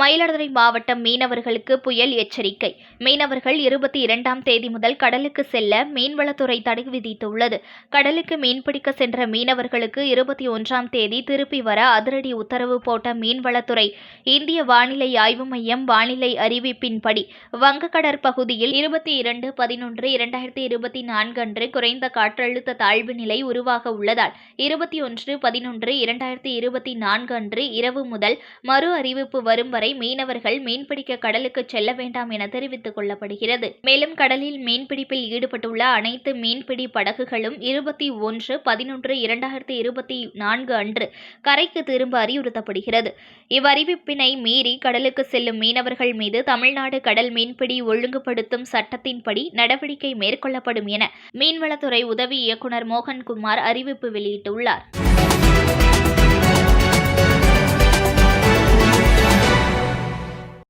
மயிலாடுதுறை மாவட்டம் மீனவர்களுக்கு புயல் எச்சரிக்கை. மீனவர்கள் இருபத்தி இரண்டாம் தேதி முதல் கடலுக்கு செல்ல மீன்வளத்துறை தடை விதித்துள்ளது. கடலுக்கு மீன்பிடிக்க சென்ற மீனவர்களுக்கு இருபத்தி ஒன்றாம் தேதி திருப்பி வர அதிரடி உத்தரவு போட்ட மீன்வளத்துறை. இந்திய வானிலை ஆய்வு மையம் வானிலை அறிவிப்பின்படி வங்கக்கடற் பகுதியில் இருபத்தி இரண்டு பதினொன்று இரண்டாயிரத்தி இருபத்தி நான்கு அன்று குறைந்த காற்றழுத்த தாழ்வு நிலை உருவாக உள்ளதால் இருபத்தி ஒன்று பதினொன்று இரண்டாயிரத்தி இருபத்தி நான்கு அன்று இரவு முதல் மறு அறிவிப்பு வரும் வரை மீனவர்கள் மீன்பிடிக்க கடலுக்கு செல்ல வேண்டாம் என தெரிவித்துக் கொள்ளப்படுகிறது. மேலும் கடலில் மீன்பிடிப்பில் ஈடுபட்டுள்ள அனைத்து மீன்பிடி படகுகளும் இருபத்தி ஒன்று பதினொன்று இரண்டாயிரத்தி இருபத்தி நான்கு அன்று கரைக்கு திரும்ப அறிவுறுத்தப்படுகிறது. இவ்வறிவிப்பினை மீறி கடலுக்கு செல்லும் மீனவர்கள் மீது தமிழ்நாடு கடல் மீன்பிடி ஒழுங்குபடுத்தும் சட்டத்தின்படி நடவடிக்கை மேற்கொள்ளப்படும் என மீன்வளத்துறை உதவி இயக்குநர் மோகன்குமார் அறிவிப்பு வெளியிட்டுள்ளார்.